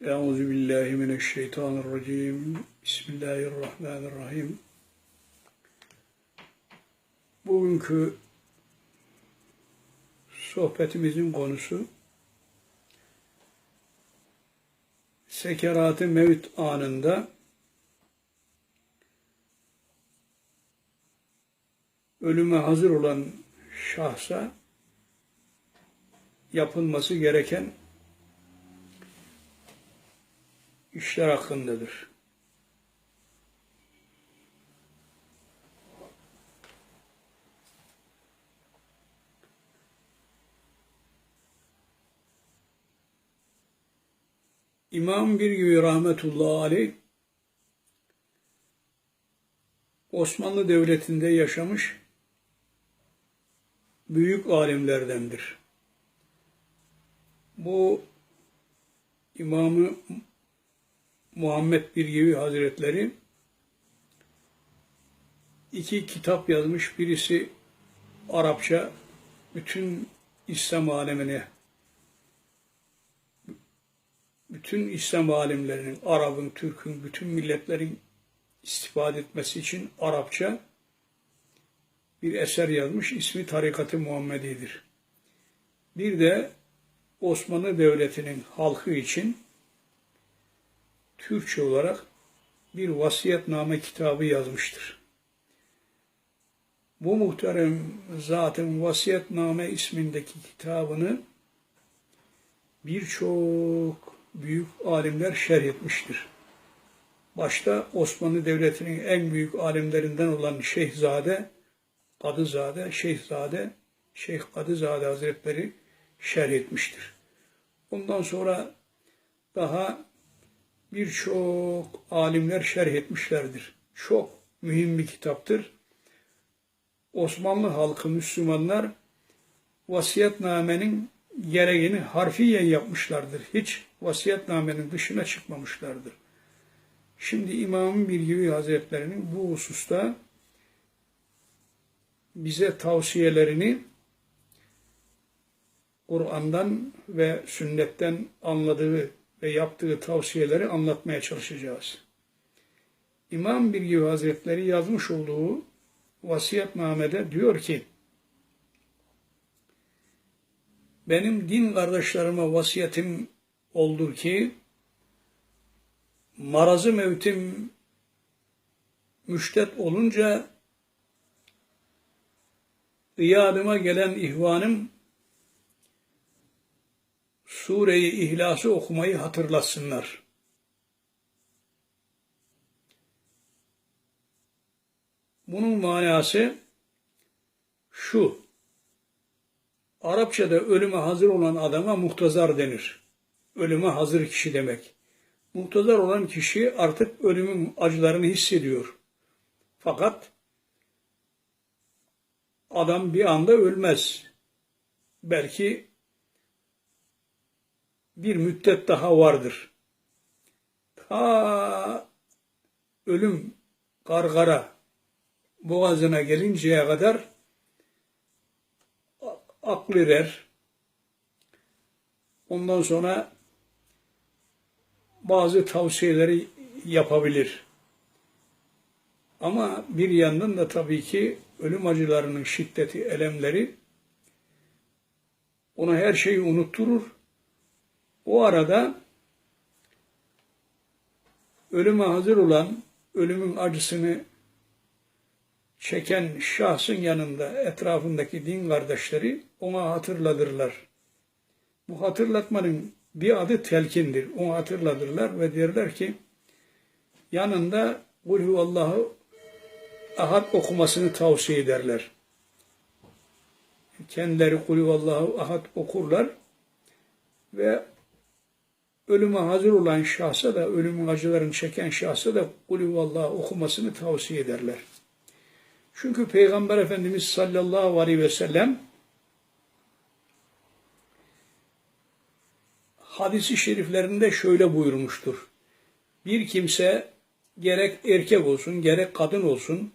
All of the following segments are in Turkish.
Euzu billahi mineşşeytanirracim. Bismillahirrahmanirrahim. Bugünkü sohbetimizin konusu sekerat-ı mevt anında ölüme hazır olan şahsa yapılması gereken işler hakkındadır. İmam bir gibi rahmetullahi aleyh Osmanlı Devleti'nde yaşamış büyük alimlerdendir. Bu İmamı Muhammed Birgevi Hazretleri iki kitap yazmış. Birisi Arapça bütün İslam alemine bütün İslam alimlerinin, Arap'ın, Türk'ün, bütün milletlerin istifade etmesi için Arapça bir eser yazmış. İsmi Tarikat-ı Muhammedi'dir. Bir de Osmanlı Devleti'nin halkı için Türkçe olarak bir vasiyetname kitabı yazmıştır. Bu muhterem zatın vasiyetname ismindeki kitabını birçok büyük alimler şerh etmiştir. Başta Osmanlı Devleti'nin en büyük alimlerinden olan Şeyhzade, Kadızade, Şeyhzade, Şeyh Kadızade Hazretleri şerh etmiştir. Ondan sonra daha birçok alimler şerh etmişlerdir. Çok mühim bir kitaptır. Osmanlı halkı Müslümanlar vasiyetnamenin gereğini harfiyen yapmışlardır. Hiç vasiyetnamenin dışına çıkmamışlardır. Şimdi İmam Bilgivi Hazretlerinin bu hususta bize tavsiyelerini Kur'an'dan ve sünnetten anladığı ve yaptığı tavsiyeleri anlatmaya çalışacağız. İmam Bilgi Hazretleri yazmış olduğu vasiyetnamede diyor ki, benim din kardeşlerime vasiyetim oldur ki, marazı mevtim müştet olunca, iyadıma gelen ihvanım Sureyi İhlas'ı okumayı hatırlasınlar. Bunun manası şu. Arapçada ölüme hazır olan adama muhtazar denir. Ölüme hazır kişi demek. Muhtazar olan kişi artık ölümün acılarını hissediyor. Fakat adam bir anda ölmez. Belki bir müddet daha vardır. Ta ölüm gargara boğazına gelinceye kadar aklı erer. Ondan sonra bazı tavsiyeleri yapabilir. Ama bir yandan da tabii ki ölüm acılarının şiddeti, elemleri ona her şeyi unutturur o arada ölüme hazır olan, ölümün acısını çeken şahsın yanında etrafındaki din kardeşleri ona hatırladırlar. Bu hatırlatmanın bir adı telkindir. Onu hatırladırlar ve derler ki yanında Kul Allah'ı ahad okumasını tavsiye ederler. Kendileri Kul Allah'ı ahad okurlar ve ölüme hazır olan şahsa da, ölümün acılarını çeken şahsa da Kulüvallah okumasını tavsiye ederler. Çünkü Peygamber Efendimiz sallallahu aleyhi ve sellem hadisi şeriflerinde şöyle buyurmuştur. Bir kimse gerek erkek olsun gerek kadın olsun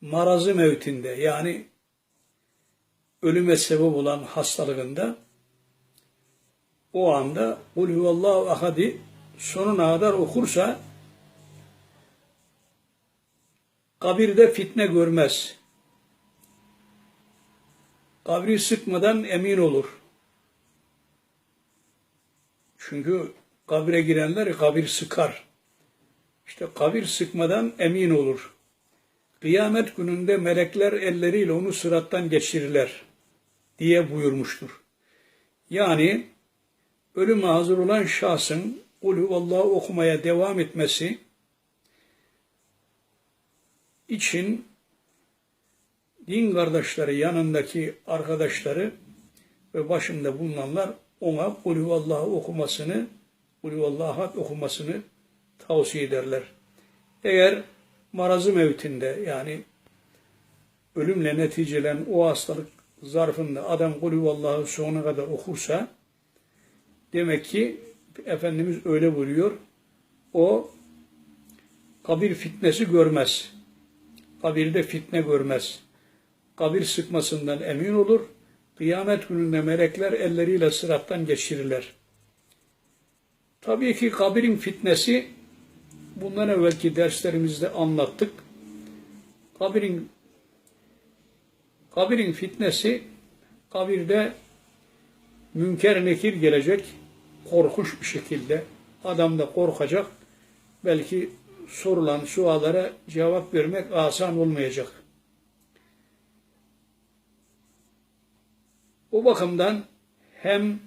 marazı mevtinde yani ölüme sebep olan hastalığında o anda kul huvallahu ahadi sonuna kadar okursa kabirde fitne görmez. Kabri sıkmadan emin olur. Çünkü kabire girenler kabir sıkar. İşte kabir sıkmadan emin olur. Kıyamet gününde melekler elleriyle onu sırattan geçirirler diye buyurmuştur. Yani ölüme hazır olan şahsın Kulü Allah'ı okumaya devam etmesi için din kardeşleri yanındaki arkadaşları ve başında bulunanlar ona Kulü Allah'ı okumasını, Kulü Allah'ı okumasını tavsiye ederler. Eğer marazı mevtinde yani ölümle neticelen o hastalık zarfında adam Kulü Allah'ı sonuna kadar okursa demek ki Efendimiz öyle buyuruyor. O kabir fitnesi görmez. Kabirde fitne görmez. Kabir sıkmasından emin olur. Kıyamet gününde melekler elleriyle sırattan geçirirler. Tabii ki kabirin fitnesi bundan evvelki derslerimizde anlattık. Kabirin kabirin fitnesi kabirde münker nekir gelecek korkuş bir şekilde adam da korkacak. Belki sorulan suallara cevap vermek asan olmayacak. O bakımdan hem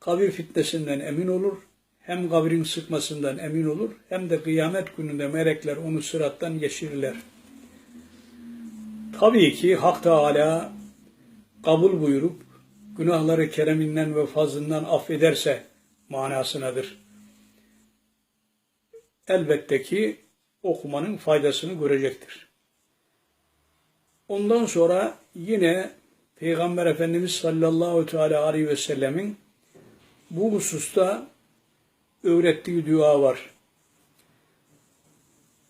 kabir fitnesinden emin olur, hem kabrin sıkmasından emin olur, hem de kıyamet gününde melekler onu sırattan geçirirler. Tabii ki Hak Teala kabul buyurup günahları kereminden ve fazlından affederse manasınadır. Elbette ki okumanın faydasını görecektir. Ondan sonra yine Peygamber Efendimiz sallallahu teala aleyhi ve sellemin bu hususta öğrettiği dua var.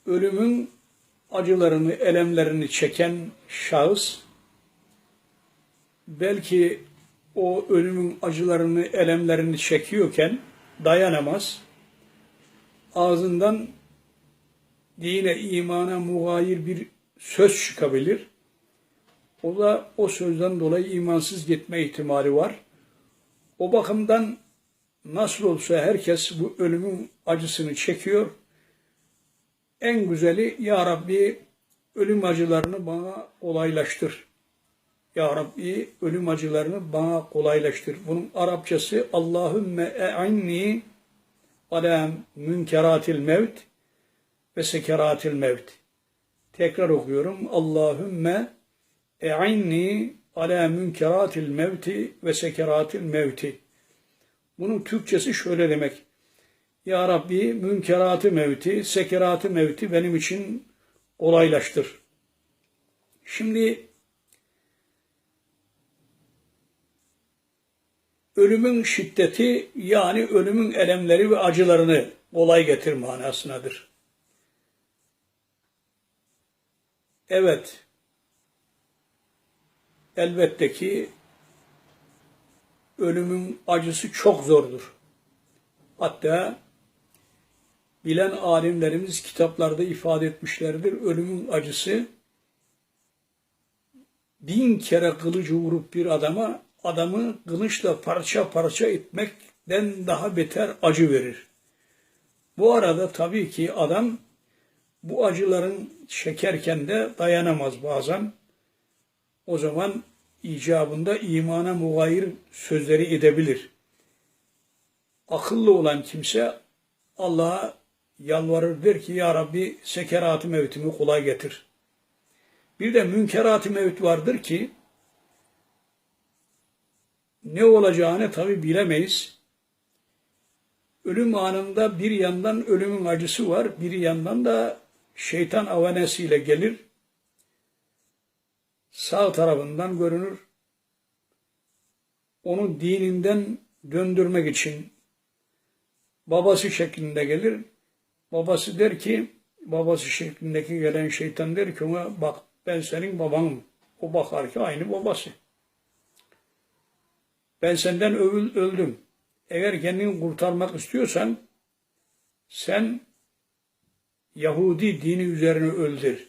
Ölümün acılarını, elemlerini çeken şahıs belki o ölümün acılarını, elemlerini çekiyorken dayanamaz. Ağzından dine, imana mugayir bir söz çıkabilir. O da o sözden dolayı imansız gitme ihtimali var. O bakımdan nasıl olsa herkes bu ölümün acısını çekiyor. En güzeli Ya Rabbi ölüm acılarını bana kolaylaştır. Ya Rabbi ölüm acılarını bana kolaylaştır. Bunun Arapçası Allahümme e'inni ala münkeratil mevt ve sekeratil mevt. Tekrar okuyorum. Allahümme e'inni ala münkeratil mevti ve sekeratil mevti. Bunun Türkçesi şöyle demek. Ya Rabbi münkeratı mevti, sekeratı mevti benim için kolaylaştır. Şimdi ölümün şiddeti yani ölümün elemleri ve acılarını kolay getir manasınadır. Evet, elbette ki ölümün acısı çok zordur. Hatta bilen alimlerimiz kitaplarda ifade etmişlerdir. Ölümün acısı bin kere kılıcı vurup bir adama adamı kılıçla parça parça etmekten daha beter acı verir. Bu arada tabii ki adam bu acıların çekerken de dayanamaz bazen. O zaman icabında imana mugayir sözleri edebilir. Akıllı olan kimse Allah'a yalvarır der ki Ya Rabbi sekerat-ı mevtimi kolay getir. Bir de münkerat-ı mevt vardır ki ne olacağını tabi bilemeyiz. Ölüm anında bir yandan ölümün acısı var, bir yandan da şeytan avanesiyle gelir. Sağ tarafından görünür. Onu dininden döndürmek için babası şeklinde gelir. Babası der ki, babası şeklindeki gelen şeytan der ki ona bak ben senin babanım. O bakar ki aynı babası. Ben senden öldüm. eğer kendini kurtarmak istiyorsan sen Yahudi dini üzerine öldür.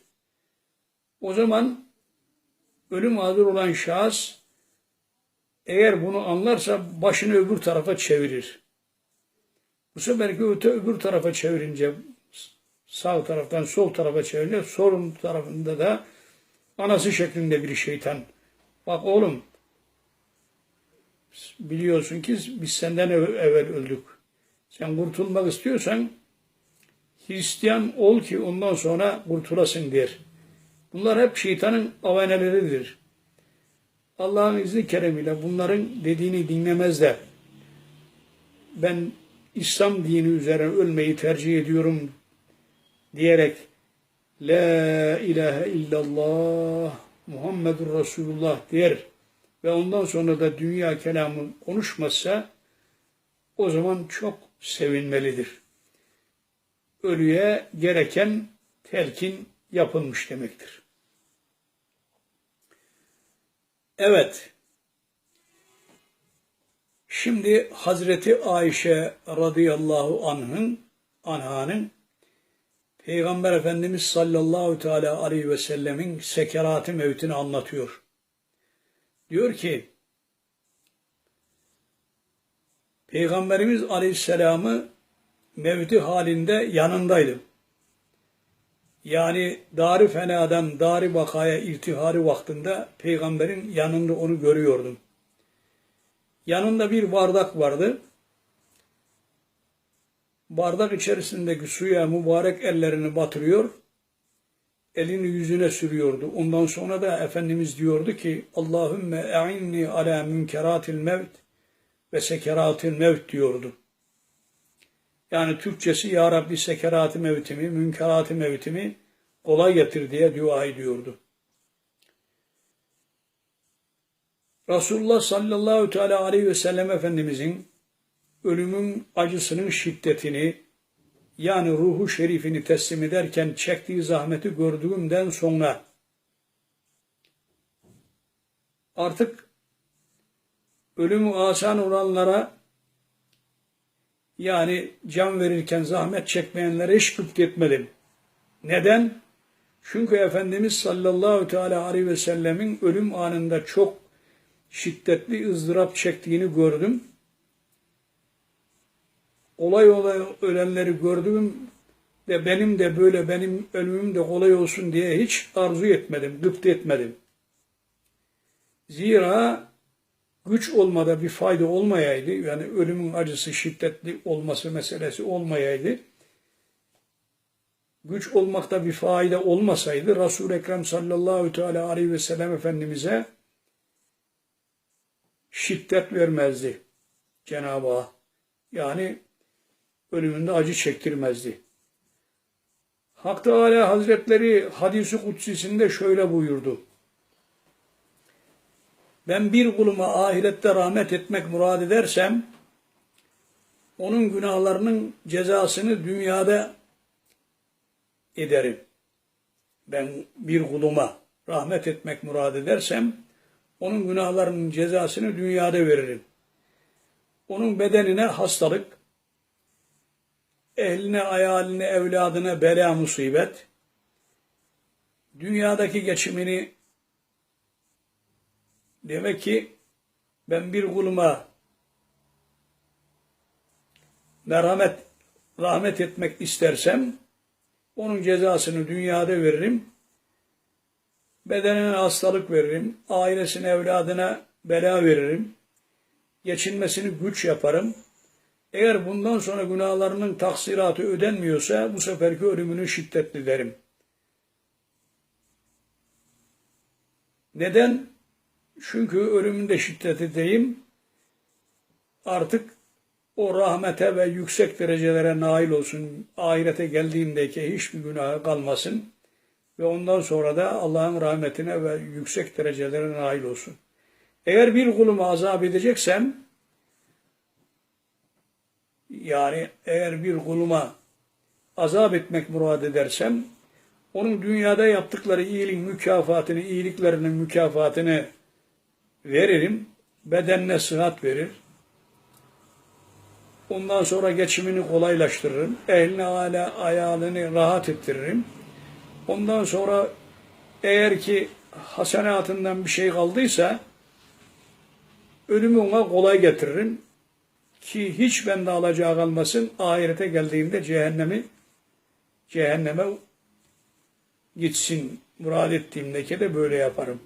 O zaman ölüm hazır olan şahıs eğer bunu anlarsa başını öbür tarafa çevirir. Bu seferki öte öbür tarafa çevirince sağ taraftan sol tarafa çevirince sol tarafında da anası şeklinde bir şeytan. Bak oğlum biliyorsun ki biz senden evvel öldük. Sen kurtulmak istiyorsan Hristiyan ol ki ondan sonra kurtulasın der. Bunlar hep şeytanın avaneleridir. Allah'ın izni keremiyle bunların dediğini dinlemez de ben İslam dini üzerine ölmeyi tercih ediyorum diyerek La ilahe illallah Muhammedur Resulullah der ve ondan sonra da dünya kelamı konuşmazsa o zaman çok sevinmelidir. Ölüye gereken telkin yapılmış demektir. Evet. Şimdi Hazreti Ayşe radıyallahu anh'ın anhanın Peygamber Efendimiz sallallahu teala aleyhi ve sellemin sekeratı mevtini anlatıyor. Diyor ki Peygamberimiz aleyhisselamı mevti halinde yanındaydım. Yani dari fenadan dari bakaya irtihari vaktinde peygamberin yanında onu görüyordum. Yanında bir bardak vardı. Bardak içerisindeki suya mübarek ellerini batırıyor, elini yüzüne sürüyordu. Ondan sonra da Efendimiz diyordu ki Allahümme e'inni ala münkeratil mevt ve sekeratil mevt diyordu. Yani Türkçesi Ya Rabbi sekerat-ı mevtimi, münkerat-ı mevtimi kolay getir diye dua ediyordu. Resulullah sallallahu teala aleyhi ve sellem Efendimizin ölümün acısının şiddetini yani ruhu şerifini teslim ederken çektiği zahmeti gördüğümden sonra artık ölümü asan olanlara yani can verirken zahmet çekmeyenlere hiç etmedim. Neden? Çünkü Efendimiz sallallahu teala aleyhi ve sellemin ölüm anında çok şiddetli ızdırap çektiğini gördüm. Olay olay ölenleri gördüm ve benim de böyle benim ölümüm de kolay olsun diye hiç arzu etmedim, gıpta etmedim. Zira güç olmada bir fayda olmayaydı, yani ölümün acısı şiddetli olması meselesi olmayaydı, güç olmakta bir fayda olmasaydı Resul-i Ekrem sallallahu teala aleyhi ve sellem Efendimiz'e şiddet vermezdi Cenab-ı Hak. Yani ölümünde acı çektirmezdi. Hak Teala Hazretleri hadisi kutsisinde şöyle buyurdu. Ben bir kuluma ahirette rahmet etmek murad edersem, onun günahlarının cezasını dünyada ederim. Ben bir kuluma rahmet etmek murad edersem, onun günahlarının cezasını dünyada veririm. Onun bedenine hastalık, ehline, ayaline, evladına bela musibet, dünyadaki geçimini demek ki ben bir kuluma merhamet, rahmet etmek istersem onun cezasını dünyada veririm. Bedenine hastalık veririm. Ailesine, evladına bela veririm. Geçinmesini güç yaparım. Eğer bundan sonra günahlarının taksiratı ödenmiyorsa bu seferki ölümünü şiddetli derim. Neden? Çünkü ölümünde şiddeti deyim artık o rahmete ve yüksek derecelere nail olsun. Ahirete geldiğindeki hiçbir günahı kalmasın. Ve ondan sonra da Allah'ın rahmetine ve yüksek derecelere nail olsun. Eğer bir kulumu azap edeceksem, yani eğer bir kuluma azap etmek murad edersem, onun dünyada yaptıkları iyiliğin mükafatını, iyiliklerinin mükafatını veririm. Bedenine sıhhat verir, Ondan sonra geçimini kolaylaştırırım. Eline hala ayağını rahat ettiririm. Ondan sonra eğer ki hasenatından bir şey kaldıysa ölümü ona kolay getiririm. Ki hiç bende alacağı kalmasın. Ahirete geldiğimde cehennemi cehenneme gitsin. Murad ettiğimdeki de böyle yaparım.